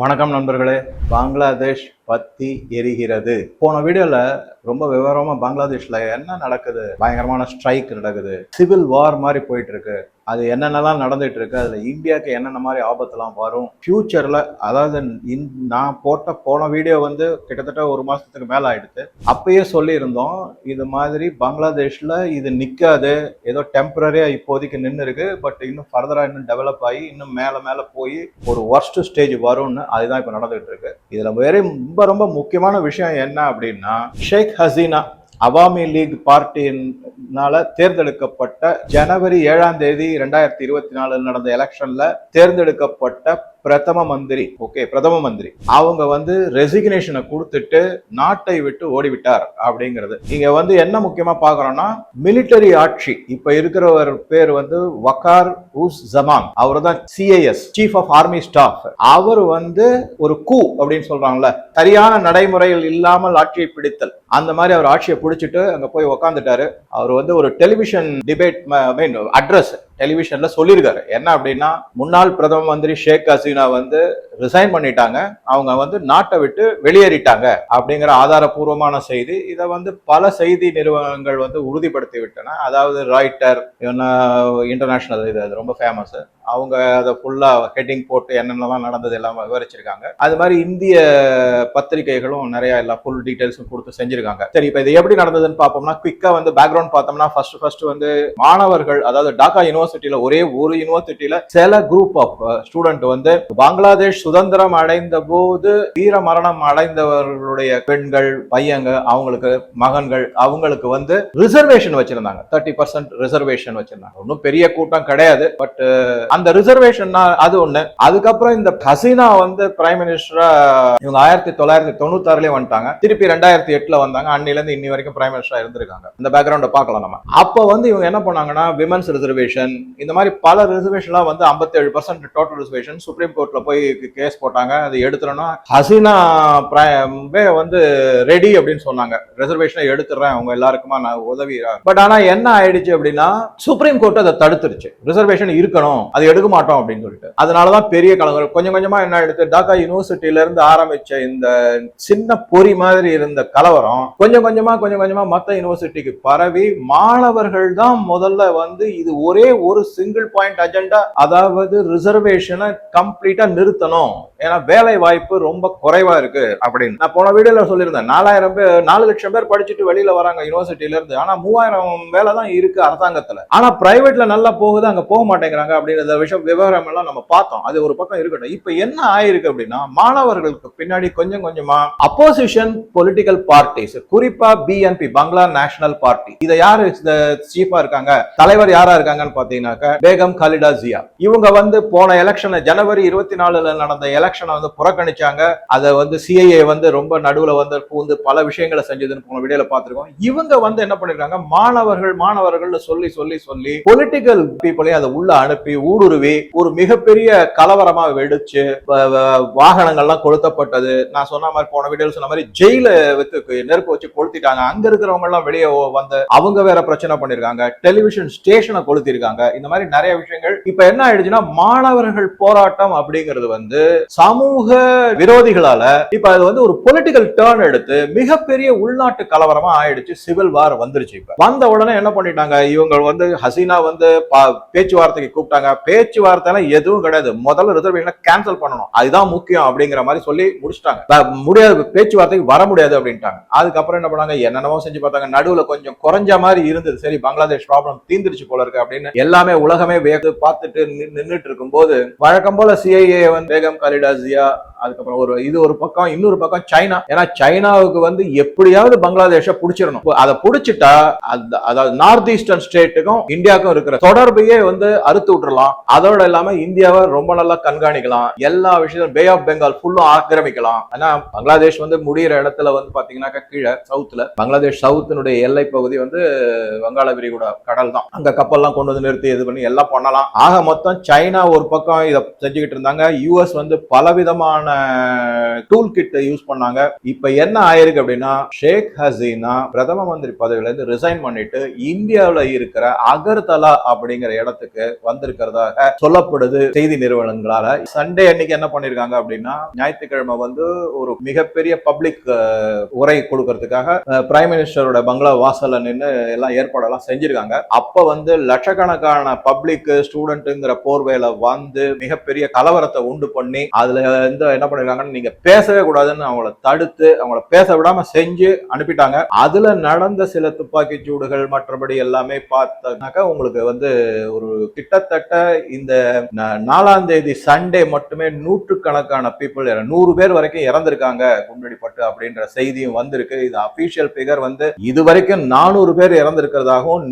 வணக்கம் நண்பர்களே. பங்களாதேஷ் பத்தி எரிகிறது. போன வீடியோல ரொம்ப விவரமா பங்களாதேஷ்ல என்ன நடக்குது? பயங்கரமான ஸ்ட்ரைக் நடக்குது. சிவில் வார் மாதிரி போயிட்டு இருக்கு. அது என்னென்னலாம் நடந்துட்டு இருக்கு அதில் இந்தியாவுக்கு என்னென்ன மாதிரி ஆபத்துலாம் வரும்? ஃபியூச்சரில் அதாவது இந் நான் போட்ட போன வீடியோ வந்து கிட்டத்தட்ட ஒரு மாதத்துக்கு மேலே ஆயிடுச்சு. அப்பயே சொல்லியிருந்தோம் இது மாதிரி பங்களாதேஷில் இது நிற்காது ஏதோ டெம்பரரியாக இப்போதைக்கு நின்று இருக்கு பட் இன்னும் ஃபர்தராக இன்னும் டெவலப் ஆகி இன்னும் மேலே மேலே போய் ஒரு ஒர்ஸ்ட் ஸ்டேஜ் வரும்னு அதுதான் இப்போ நடந்துகிட்டு இருக்கு இதில் வேற ரொம்ப ரொம்ப முக்கியமான விஷயம் என்ன அப்படின்னா ஷேக் ஹசீனா அவாமி லீக் பார்ட்டியினால தேர்ந்தெடுக்கப்பட்ட ஜனவரி ஏழாம் தேதி ரெண்டாயிரத்தி இருபத்தி நாலு நடந்த எலெக்ஷன்ல தேர்ந்தெடுக்கப்பட்ட பிரதம மந்திரி. ஓகே பிரதம மந்திரி. அவங்க வந்து ரெசிக்னேஷனை கொடுத்துட்டு நாட்டை விட்டு ஓடிவிட்டார் அப்படிங்கிறது. இங்க வந்து என்ன முக்கியமா பாக்குறோம்னா மிலிட்டரி ஆட்சி. இப்ப இருக்கிறவர் பேர் வந்து வக்கார் உஸ் ஜமான். அவர் தான் CIS chief of army staff அவர் வந்து ஒரு கூ அப்படின்னு சொல்றாங்கல்ல. சரியான நடைமுறைகள் இல்லாமல் ஆட்சியை பிடித்தல். அந்த மாதிரி அவர் ஆட்சியை பிடிச்சிட்டு அங்க போய் உக்காந்துட்டாரு. அவர் வந்து ஒரு டெலிவிஷன் டிபேட் மீன் அட்ரஸ் டெலிவிஷன்ல சொல்லியிருக்காரு. என்ன அப்படின்னா முன்னாள் பிரதம மந்திரி ஷேக் ஹசீனா வந்து ரிசைன் பண்ணிட்டாங்க. அவங்க வந்து நாட்டை விட்டு வெளியேறிட்டாங்க அப்படிங்கிற ஆதாரபூர்வமான செய்தி. இதை வந்து பல செய்தி நிறுவனங்கள் வந்து உறுதிப்படுத்தி விட்டன. அதாவது ராய்டர் இன்டர்நேஷனல் இது ரொம்ப ஃபேமஸ் அவங்க அதை ஃபுல்லா ஹெட்டிங் போட்டு என்னென்னலாம் நடந்தது எல்லாம் விவரிச்சிருக்காங்க. அது மாதிரி இந்திய பத்திரிகைகளும் நிறைய எல்லா ஃபுல் டீட்டெயில்ஸும் கொடுத்து செஞ்சிருக்காங்க. சரி இப்போ இது எப்படி நடந்ததுன்னு பார்ப்போம்னா குவிக்கா வந்து பேக்ரவுண்ட் பார்த்தோம்னா ஃபர்ஸ்ட் ஃபர்ஸ்ட் வந்து மாணவர்கள் அதாவது டாக்கா யூனிவர்சிட்டியில ஒரே ஒரு யூனிவர்சிட்டியில சில குரூப் ஆஃப் ஸ்டூடெண்ட் வந்து பங்களாதேஷ் சுதந்திரம் அடைந்த போது வீர மரணம் அடைந்தவர்களுடைய பெண்கள் பையங்க அவங்களுக்கு மகன்கள் அவங்களுக்கு வந்து ரிசர்வேஷன் வச்சிருந்தாங்க. தேர்ட்டி பர்சன்ட் ரிசர்வேஷன் வச்சிருந்தாங்க. ஒன்றும் பெரிய கூட்டம் கிடையாது. பட் அந்த ரிசர்வேஷன் அது ஒண்ணு. அதுக்கப்புறம் இந்த ஹசீனா வந்து பிரைம் மினிஸ்டரா இவங்க ஆயிரத்தி தொள்ளாயிரத்தி தொண்ணூத்தாறுலயே வந்துட்டாங்க. திருப்பி ரெண்டாயிரத்தி எட்டுல வந்தாங்க. அன்னில இருந்து இன்னி வரைக்கும் பிரைம் மினிஸ்டரா இருந்திருக்காங்க. இந்த பேக்ரவுண்ட பார்க்கலாம் நம்ம. அப்ப வந்து இவங்க என்ன பண்ணாங்கன்னா விமன்ஸ் ரிசர்வேஷன் இந்த மாதிரி பல ரிசர்வேஷன்லாம் வந்து 57% ஏழு பர்சன்ட் டோட்டல் ரிசர்வேஷன் சுப்ரீம் கோர்ட்ல போய் கேஸ் போட்டாங்க. அது எடுத்துறோம்னா ஹசீனா பிரைமே வந்து ரெடி அப்படின்னு சொன்னாங்க. ரிசர்வேஷனை எடுத்துறேன் அவங்க எல்லாருக்குமா நான் உதவி பட் ஆனா என்ன ஆயிடுச்சு அப்படின்னா சுப்ரீம் கோர்ட் அதை தடுத்துருச்சு. ரிசர்வேஷன் இருக்கணும். அதை எடுக்க மாட்டோம் அப்படின்னு சொல்லிட்டு. அதனாலதான் பெரிய கலவரம். கொஞ்சம் கொஞ்சமா என்ன ஆயிடுச்சு? டாக்கா யூனிவர்சிட்டியில இருந்து ஆரம்பிச்ச இந்த சின்ன பொறி மாதிரி இருந்த கலவரம் கொஞ்சம் கொஞ்சமா கொஞ்சம் கொஞ்சமா மத்த யூனிவர்சிட்டிக்கு பரவி மாணவர்கள் தான் முதல்ல வந்து இது ஒரே ஒரு சிங்கிள் பாயிண்ட் அஜெண்டா அதாவது ரிசர்வேஷனை கம்ப்ளீட்டா நிறுத்தணும். ஏன்னா வேலை வாய்ப்பு ரொம்ப குறைவா இருக்கு அப்படின்னு. நான் போன வீடியோல சொல்லியிருந்தேன் நாலாயிரம் பேர் நாலு லட்சம் பேர் படிச்சுட்டு வெளியில வராங்க யூனிவர்சிட்டியில இருந்து. ஆனா மூவாயிரம் வேலை தான் இருக்கு அரசாங்கத்துல. ஆனா பிரைவேட்ல நல்லா போகுது அங்க போக மாட்டேங்கிறாங்க அப்படின்ற விஷயம் விவரம் எல்லாம் நம்ம பார்த்தோம். அது ஒரு பக்கம் இருக்கட்டும். இப்ப என்ன ஆயிருக்கு அப்படின்னா மாணவர்களுக்கு பின்னாடி கொஞ்சம் கொஞ்சமா அப்போசிஷன் பொலிட்டிக்கல் பார்ட்டிஸ் குறிப்பா பிஎன்பி பங்களா நேஷனல் பார்ட்டி இதை யாரு சீஃபா இருக்காங்க? தலைவர் யாரா இருக்காங்கன்னு பாத்தீங்கன்னாக்க பேகம் காலிடா ஜியா இவங்க வந்து போன எலெக்ஷன் ஜனவரி இருபத்தி நாலுல நடந்த எலெக்ஷனை வந்து புறக்கணிச்சாங்க. அதை வந்து சிஐஏ வந்து ரொம்ப நடுவுல வந்து பூந்து பல விஷயங்களை செஞ்சதுன்னு போன வீடியோல பார்த்திருக்கோம். இவங்க வந்து என்ன பண்ணிருக்காங்க? மாணவர்கள் மாணவர்கள் சொல்லி சொல்லி சொல்லி பொலிட்டிக்கல் பீப்புளையும் அதை உள்ள அனுப்பி ஊடுருவி ஒரு மிகப்பெரிய கலவரமா வெடிச்சு வாகனங்கள்லாம் கொளுத்தப்பட்டது. நான் சொன்ன மாதிரி போன வீடியோல சொன்ன மாதிரி ஜெயில வித்து நெருப்பு வச்சு கொளுத்திட்டாங்க. அங்க இருக்கிறவங்க எல்லாம் வெளியே வந்து அவங்க வேற பிரச்சனை பண்ணிருக்காங்க. டெலிவிஷன் ஸ்டேஷனை கொளுத்திருக்காங்க. இந்த மாதிரி நிறைய விஷயங்கள். இப்ப என்ன ஆயிடுச்சுன்னா மாணவர்கள் போராட்டம் அப்படிங்கிறது வந்து சமூக விரோதிகளால இப்ப அது வந்து ஒரு பொலிட்டிக்கல் டேர்ன் எடுத்து மிகப்பெரிய உள்நாட்டு கலவரமா ஆயிடுச்சு. சிவில் வார் வந்துருச்சு இப்ப. வந்த உடனே என்ன பண்ணிட்டாங்க? இவங்க வந்து ஹசீனா வந்து பா- பேச்சுவார்த்தைக்கு கூப்பிட்டாங்க. பேச்சுவார்த்தை எதுவும் கிடையாது. முதல்ல ரிசர்வேஷனை கேன்சல் பண்ணணும். அதுதான் முக்கியம் அப்படிங்கிற மாதிரி சொல்லி முடிச்சிட்டாங்க. முடியாது பேச்சுவார்த்தைக்கு வர முடியாது அப்படின்ட்டாங்க. அதுக்கப்புறம் என்ன பண்ணாங்க? என்னென்னமோ செஞ்சு பார்த்தாங்க. நடுவுல கொஞ்சம் குறைஞ்ச மாதிரி இருந்தது. சரி பங்களாதேஷ் ப்ராப்ளம் தீந்துருச்சு போல இருக்கு அப்படின்னு எல்லாமே உலகமே வேக பார்த்துட்டு நின்றுட்டு இருக்கும் இருக்கும்போது வழக்கம் போல சிஐஏ வந்து பேகம் கலிடாசியா அதுக்கப்புறம் ஒரு இது ஒரு பக்கம் இன்னொரு பக்கம் சைனா. ஏன்னா சைனாவுக்கு வந்து எப்படியாவது பங்களாதேஷ புடிச்சிடணும். அதை புடிச்சிட்டா அந்த- அதாவது நார்த் ஈஸ்டர்ன் ஸ்டேட்டுக்கும் இந்தியாவுக்கும் இருக்கிற தொடர்பையே வந்து அறுத்து விட்டுறலாம். அதோட இல்லாம இந்தியாவை ரொம்ப நல்லா கண்காணிக்கலாம். எல்லா விஷயத்தையும் பே ஆஃப் பெங்கால் ஃபுல்லும் ஆக்கிரமிக்கலாம். ஆனா பங்களாதேஷ் வந்து முடிகிற இடத்துல வந்து பாத்தீங்கன்னாக்கா கீழே சவுத்துல பங்களாதேஷ் சவுத்தினுடைய எல்லை பகுதி வந்து வங்காள விரிகுடா கடல் தான். அங்க கப்பல்லாம் கொண்டு வந்து நிறுத்தி இது பண்ணி எல்லாம் பண்ணலாம். ஆக மொத்தம் சைனா ஒரு பக்கம் இதை செஞ்சுக்கிட்டு இருந்தாங்க. யூஎஸ் வந்து பலவிதமான டூல் கிட்டை யூஸ் பண்ணாங்க. இப்ப என்ன ஆயிருக்கு அப்படின்னா ஷேக் ஹசீனா பிரதம மந்திரி பதவியில இருந்து ரிசைன் பண்ணிட்டு இந்தியாவில இருக்கிற அகர்தலா அப்படிங்கிற இடத்துக்கு வந்திருக்கிறதாக சொல்லப்படுது செய்தி நிறுவனங்களால. சண்டே அன்னைக்கு என்ன பண்ணிருக்காங்க அப்படின்னா ஞாயிற்றுக்கிழமை வந்து ஒரு மிகப்பெரிய பப்ளிக் உரை கொடுக்கறதுக்காக பிரைம் மினிஸ்டரோட பங்களா வாசல்ல நின்று எல்லாம் ஏற்பாடெல்லாம் செஞ்சிருக்காங்க. அப்ப வந்து லட்சக்கணக்கான பப்ளிக் ஸ்டூடெண்ட்டுங்கிற போர்வையில வந்து மிகப்பெரிய கலவரத்தை உண்டு பண்ணி அதுல வந்து என்ன பண்ணிருக்காங்கன்னு நீங்க பேசவே கூடாதுன்னு அவங்கள தடுத்து அவங்கள பேச விடாம செஞ்சு அனுப்பிட்டாங்க. அதுல நடந்த சில துப்பாக்கி சூடுகள் மற்றபடி எல்லாமே பார்த்தாக்கா உங்களுக்கு வந்து ஒரு கிட்டத்தட்ட இந்த நாலாம் தேதி சண்டே மட்டுமே நூற்றுக்கணக்கான பீப்புள் நூறு பேர் வரைக்கும் இறந்திருக்காங்க. இருக்கு அப்படின்ற செய்தியும் வந்திருக்கு. இது அபிஷியல் பிகர் வந்து இதுவரைக்கும் நானூறு பேர் இறந்திருக்கிறதாகவும்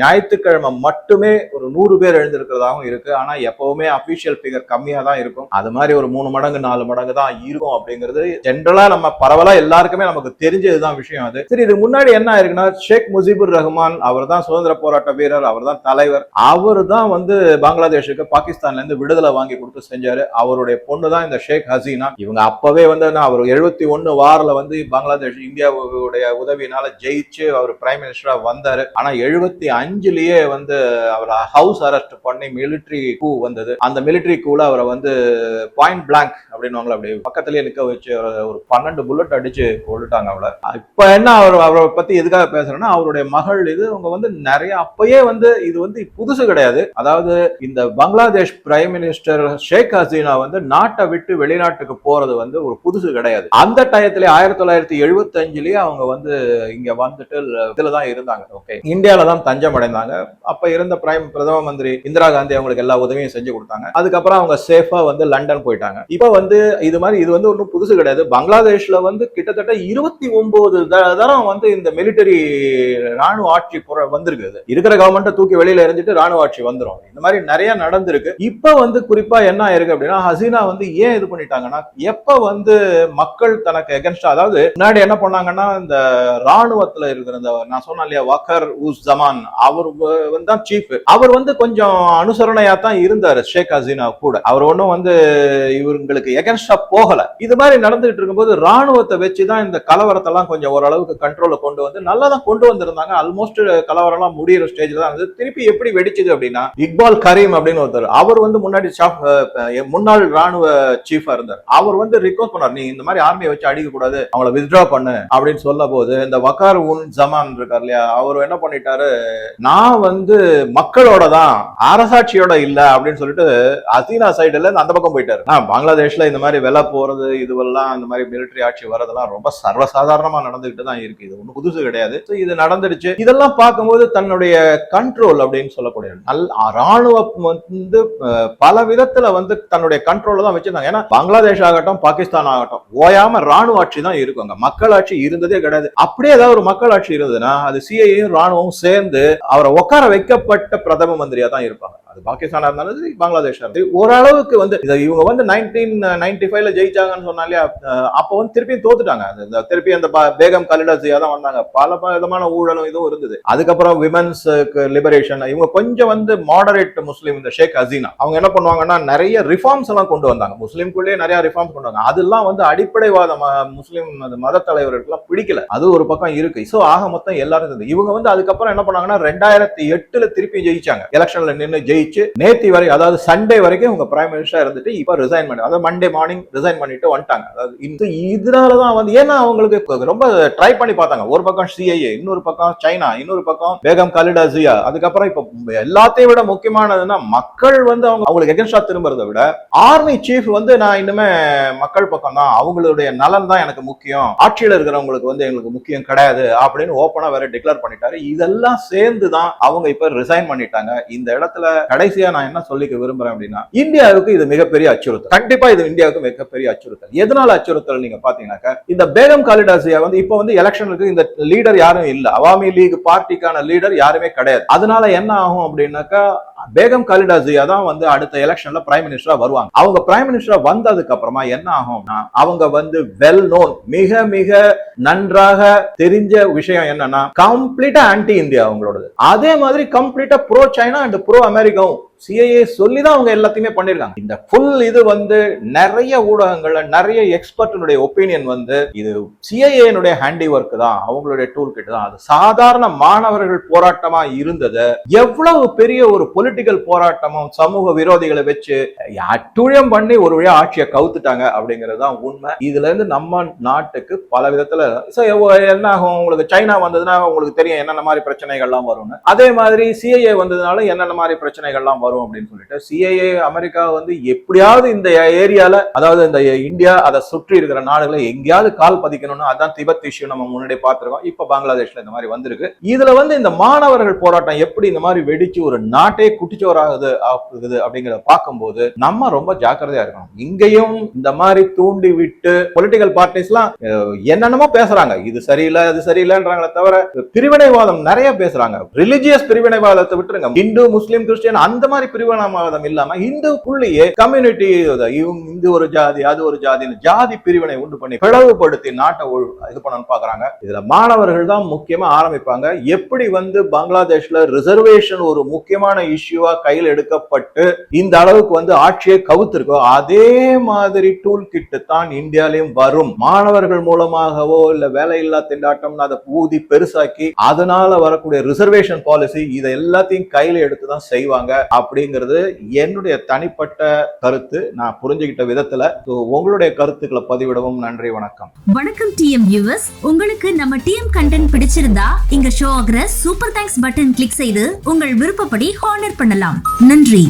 ஞாயிற்றுக்கிழமை மட்டுமே ஒரு நூறு பேர் எழுந்திருக்கிறதாகவும் இருக்கு. ஆனா எப்பவுமே அபிஷியல் பிகர் கம்மியா தான் இருக்கும். அது மாதிரி ஒரு மூணு மடங்கு நாலு மடங்கு தான் இருக்கும் அப்படிங்கிறது ஜென்ரலா நம்ம பரவலா எல்லாருக்குமே நமக்கு தெரிஞ்சதுதான் விஷயம் அது. சரி இது முன்னாடி என்ன ஆயிருக்குன்னா ஷேக் முஜிபுர் ரஹ்மான் அவர் தான் சுதந்திர போராட்ட வீரர் அவர் தான் தலைவர். அவர் தான் வந்து பங்களாதேஷுக்கு பாகிஸ்தான்ல இருந்து விடுதலை வாங்கி கொடுத்து செஞ்சாரு. அவருடைய பொண்ணு தான் இந்த ஷேக் ஹசீனா. இவங்க அப்பவே வந்து அவர் எழுபத்தி ஒன்னு வாரில் வந்து பங்களாதேஷ் இந்தியாவுடைய உதவியினால ஜெயிச்சு அவர் பிரைம் மினிஸ்டரா வந்தாரு. ஆனா எழுபத்தி அஞ்சுலயே வந்து அவரை ஹவுஸ் அரெஸ்ட் பண்ணி மிலிட்டரி கூ வந்தது. அந்த மிலிட்டரி கூல அவரை வந்து பாயிண்ட் பிளாங்க் அப்படின்னு அப்படி பக்கத்துலயே நிக்க வச்சு ஒரு பன்னெண்டு புல்லட் அடிச்சு கொண்டுட்டாங்க அவளை இப்ப என்ன அவர் அவரை பத்தி எதுக்காக பேசுறேன்னா அவருடைய மகள் இது அவங்க வந்து நிறைய அப்பயே வந்து இது வந்து புதுசு கிடையாது. அதாவது இந்த பங்களாதேஷ் பிரைம் மினிஸ்டர் ஷேக் ஹசீனா வந்து நாட்டை விட்டு வெளிநாட்டுக்கு போறது வந்து ஒரு புதுசு கிடையாது. அந்த டயத்துல ஆயிரத்தி தொள்ளாயிரத்தி எழுபத்தி அஞ்சுலயே அவங்க வந்து இங்க வந்துட்டு இதுல தான் இருந்தாங்க. ஓகே இந்தியால தான் தஞ்சம் அடைந்தாங்க அப்ப இருந்த பிரைம் பிரதம மந்திரி இந்திரா காந்தி அவங்களுக்கு எல்லா உதவியும் செஞ்சு கொடுத்தாங்க. அதுக்கப்புறம் அவங்க சேஃபா வந்து லண்டன் போயிட்டாங்க. இப்ப வந்து இது மாதிரி இது வந்து ஒன்றும் புதுசு கிடையாது. பங்களாதேஷ்ல வந்து கிட்டத்தட்ட இருபத்தி ஒன்பது தரம் வந்து இந்த மிலிட்டரி ராணுவ ஆட்சி வந்திருக்கு இருக்கிற கவர்மெண்ட்டை தூக்கி வெளியில இருந்துட்டு ராணுவ ஆட்சி வந்துரும். இந்த மாதிரி நிறைய நடந்திருக்கு. இப்ப வந்து குறிப்பா என்ன ஆயிருக்கு அப்படின்னா ஹசீனா வந்து ஏன் இது பண்ணிட்டாங்கன்னா எப்ப வந்து மக்கள் தனக்கு எகென்ஸ்டா அதாவது முன்னாடி என்ன பண்ணாங்கன்னா இந்த ராணுவத்துல இருக்கிற இந்த நான் சொன்னேன் இல்லையா வக்கர் உஸ் ஜமான் அவர் வந்து தான் சீஃப் அவர் வந்து கொஞ்சம் அனுசரணையா தான் இருந்தாரு ஷேக் ஹசீனா கூட. அவர் ஒன்றும் வந்து இவங்களுக்கு எகென்ஸ்டா போகல. இது மாதிரி நடந்துகிட்டு இருக்கும்போது ராணுவத்தை வச்சு தான் இந்த கலவரத்தை எல்லாம் கொஞ்சம் ஓரளவுக்கு கண்ட்ரோல கொண்டு வந்து நல்லா தான் கொண்டு வந்திருந்தாங்க. ஆல்மோஸ்ட் கலவரம் எல்லாம் முடியிற ஸ்டேஜ்ல தான் இருந்தது. திருப்பி எப்படி வெடிச்சது அப்படின்னா இக்பால் கரீம் அப்படின்னு ஒருத்தர் அவர் வந்து முன்னாடி முன்னாள் ராணுவ சீஃபா இருந்தார். அவர் வந்து ரிக்வஸ்ட் பண்ணார் நீ இந்த மாதிரி ஆர்மியை வச்சு அடிக்க கூடாது அவங்கள வித்ட்ரா பண்ணு அப்படின்னு சொல்ல போது இந்த வக்கார் உன் ஜமான் இருக்கார் இல்லையா அவர் என்ன பண்ணிட்டாரு நான் வந்து மக்களோட தான் அரசாட்சியோட இல்ல அப்படின்னு சொல்லிட்டு அசீனா சைடுல இருந்து அந்த பக்கம் போயிட்டாரு. பங்களாதேஷ்ல இந்த மாதிரி வெலை போறது இதுவெல்லாம் இந்த மாதிரி மிலிட்டரி ஆட்சி வரதெல்லாம் ரொம்ப சர்வசாதாரணமா நடந்துகிட்டு தான் இருக்கு. இது ஒன்றும் புதுசு கிடையாது. இது நடந்துடுச்சு. இதெல்லாம் பார்க்கும்போது தன்னுடைய கண்ட்ரோல் அப்படின்னு சொல்லக்கூடிய நல் ராணுவம் வந்து பல விதத்துல வந்து தன்னுடைய கண்ட்ரோல தான் வச்சிருந்தாங்க. ஏன்னா பங்களாதேஷ் ஆகட்டும் பாகிஸ்தான் ஆகட்டும் ஓயாம ராணுவ ஆட்சி தான் இருக்கும் மக்கள் ஆட்சி இருந்ததே கிடையாது. அப்படியே ஏதாவது ஒரு மக்கள் ஆட்சி இருந்ததுன்னா அது சிஐயும் ராணுவமும் சேர்ந்து அவரை உட்கார வைக்கப்பட்ட பிரதம மந்திரியா தான் இருப்பாங்க. அது பாகிஸ்தானா இருந்தாலும் சரி பங்களாதேஷா இருந்தாலும் ஓரளவுக்கு வந்து இதை இவங்க வந்து நைன்டீன் நைன்டி ஃபைவ்ல ஜெயிச்சாங்கன்னு சொன்னாலே அப்போ வந்து திருப்பியும் தோத்துட்டாங்க. அந்த இந்த திருப்பி அந்த பேகம் கலிடா ஜியா தான் வந்தாங்க. பல விதமான ஊழலும் இதுவும் இருந்தது. அதுக்கப்புறம் விமன்ஸ் uh, லிபரேஷன் இவங்க கொஞ்சம் வந்து மாடரேட் முஸ்லீம் இந்த ஷேக் ஹசீனா. அவங்க என்ன பண்ணுவாங்கன்னா நிறைய ரிஃபார்ம்ஸ் எல்லாம் கொண்டு வந்தாங்க. முஸ்லீம்குள்ளேயே நிறைய ரிஃபார்ம்ஸ் கொண்டு வந்தாங்க. அதெல்லாம் வந்து அடிப்படைவாத முஸ்லீம் அந்த மத தலைவர்களுக்குலாம் பிடிக்கல. அது ஒரு பக்கம் இருக்கு. ஸோ ஆக மொத்தம் எல்லாரும் இருந்தது. இவங்க வந்து அதுக்கப்புறம் என்ன பண்ணாங்கன்னா ரெண்டாயிரத்தி எட்டுல திருப்பி ஜெயிச்சாங்க. எலெக்ஷன்ல நின்று ஜெயிச்சு நேத்தி வரை அதாவது சண்டே வரைக்கும் இவங்க பிரைம் மினிஸ்டர் இருந்துட்டு இப்போ ரிசைன் பண்ணி அதாவது மண்டே மார்னிங் ரிசைன் பண்ணிட்டு வந்துட்டாங்க. அதாவது இந்த இதனாலதான் வந்து ஏன்னா அவங்களுக்கு ரொம்ப ட்ரை பண்ணி பார்த்தாங்க. ஒரு பக்கம் சிஐஏ இன்னொரு பக்கம் சைனா இன்னொரு பக்கம் பேகம் கலிடா ஜியா அதுக்கப்புறம் இப்போ எல்லாத்தையும் விட முக்கியமானதுன்னா மக்கள் வந்து அவங்க அவங்களுக்கு எகன்ஸ்டா திரும்புறதை விட ஆர்மி சீஃப் வந்து நான் இன்னுமே மக்கள் பக்கம் தான் அவங்களுடைய நலன் தான் எனக்கு முக்கியம். ஆட்சியில் இருக்கிறவங்களுக்கு வந்து எங்களுக்கு முக்கியம் கிடையாது அப்படின்னு ஓப்பனா வேற டிக்ளேர் பண்ணிட்டாரு. இதெல்லாம் சேர்ந்து தான் அவங்க இப்ப ரிசைன் பண்ணிட்டாங்க. இந்த இடத்துல கடைசியா நான் என்ன சொல்லிக்க விரும்புறேன் அப்படின்னா இந்தியாவுக்கு இது மிகப்பெரிய அச்சுறுத்தல். கண்டிப்பா இது இந்தியாவுக்கு மிகப்பெரிய அச்சுறுத்தல். எதனால அச்சுறுத்தல் நீங்க பாத்தீங்கன்னாக்கா இந்த பேகம் காலிடாசியா வந்து இப்ப வந்து எலெக்ஷனுக்கு இந்த லீடர் யாரும் இல்ல. அவாமி லீக் பார்ட்டிக்கான லீடர் யாருமே கிடையாது. அதனால என்ன ஆகும் அப்படின்னாக்கா பேகம் கலிடா ஜியா தான் வந்து அடுத்த எலெக்ஷன்ல பிரைம் மினிஸ்டரா வருவாங்க. அவங்க பிரைம் மினிஸ்டரா வந்ததுக்கு அப்புறமா என்ன ஆகும்னா அவங்க வந்து வெல் நோன் மிக மிக நன்றாக தெரிஞ்ச விஷயம் என்னன்னா கம்ப்ளீட்டா ஆன்டி இந்தியா அவங்களோடது. அதே மாதிரி கம்ப்ளீட்டா ப்ரோ சைனா அண்ட் ப்ரோ அமெரிக்காவும் சிஐஏ சொல்லி தான் அவங்க எல்லாத்தையுமே பண்ணிருக்காங்க. இந்த ஃபுல் இது வந்து நிறைய ஊடகங்கள்ல நிறைய எக்ஸ்பர்ட்டினுடைய ஒப்பீனியன் வந்து இது சிஐஏனுடைய ஹேண்டி ஒர்க் தான் அவங்களுடைய டூல் கிட் தான். அது சாதாரண மாணவர்கள் போராட்டமா இருந்தது. எவ்வளவு பெரிய ஒரு பொலிட்டிக்கல் போராட்டமும் சமூக விரோதிகளை வச்சு அட்டுழியம் பண்ணி ஒரு வழியா ஆட்சியை கவுத்துட்டாங்க அப்படிங்கிறது தான் உண்மை. இதுல இருந்து நம்ம நாட்டுக்கு பல விதத்துல என்ன ஆகும் உங்களுக்கு சைனா வந்ததுன்னா உங்களுக்கு தெரியும் என்னென்ன மாதிரி பிரச்சனைகள்லாம் வரும்னு. அதே மாதிரி சிஐஏ வந்ததுனால என்னென்ன மாதிரி பிரச்சனைகள்லாம் வரும்? அப்படின்னு சொல்லிட்டு சிஐஏ அமெரிக்கா வந்து எப்படியாவது இந்த ஏரியால அதாவது இந்த இந்தியா அதை சுற்றி இருக்கிற நாடுகளை எங்கேயாவது கால் பதிக்கணும்னு அதான் திபெத் இஷ்யூ நம்ம முன்னாடி பார்த்திருக்கோம். இப்ப பங்களாதேஷ்ல இந்த மாதிரி வந்திருக்கு. இதுல வந்து இந்த மாணவர்கள் போராட்டம் எப்படி இந்த மாதிரி வெடிச்சு ஒரு நாட்டே குட்டிச்சோராகுது ஆகுது அப்படிங்கிறத பார்க்கும்போது நம்ம ரொம்ப ஜாக்கிரதையா இருக்கணும். இங்கேயும் இந்த மாதிரி தூண்டி விட்டு பொலிட்டிக்கல் பார்ட்டிஸ்லாம் என்னென்னமோ பேசுறாங்க. இது சரியில்லை அது சரியில்லைன்றாங்களே தவிர பிரிவினைவாதம் நிறைய பேசுறாங்க. ரிலிஜியஸ் பிரிவினைவாதத்தை விட்டுருங்க. இந்து முஸ்லீம் கிறிஸ்டியன் அந்த மாதிரி பிரிவினைவாதம் இல்லாம இந்துக்குள்ளேயே கம்யூனிட்டி இவங்க இந்து ஒரு ஜாதி அது ஒரு ஜாதி ஜாதி பிரிவினை உண்டு பண்ணி பிளவுபடுத்தி நாட்டை இது பண்ணணும்னு பாக்குறாங்க இதுல மாணவர்கள் தான் முக்கியமா ஆரம்பிப்பாங்க. எப்படி வந்து பங்களாதேஷ்ல ரிசர்வேஷன் ஒரு முக்கியமான இஷ்யூவா கையில் எடுக்கப்பட்டு இந்த அளவுக்கு வந்து ஆட்சியை கவுத்திருக்கோ அதே மாதிரி டூல் கிட்டு தான் இந்தியாலையும் வரும். மாணவர்கள் மூலமாகவோ இல்ல வேலையில்லா திண்டாட்டம்னு அதை ஊதி பெருசாக்கி அதனால வரக்கூடிய ரிசர்வேஷன் பாலிசி இதை எல்லாத்தையும் கையில எடுத்து தான் செய்வாங்க அப்படிங்கிறது என்னுடைய தனிப்பட்ட கருத்து. நான் புரிஞ்சுக்கிட்ட விதத்துல உங்களுடைய கருத்துக்களை பதிவிடவும் நன்றி வணக்கம். வணக்கம் டிஎம் வியூவர்ஸ் உங்களுக்கு நம்ம டிஎம் கண்டென்ட் பிடிச்சிருந்தா இங்க ஷோ ஆகிற சூப்பர் தேங்க்ஸ் பட்டன் கிளிக் செய்து உங்கள் விருப்பப்படி ஹானர் பண்ணலாம். நன்றி.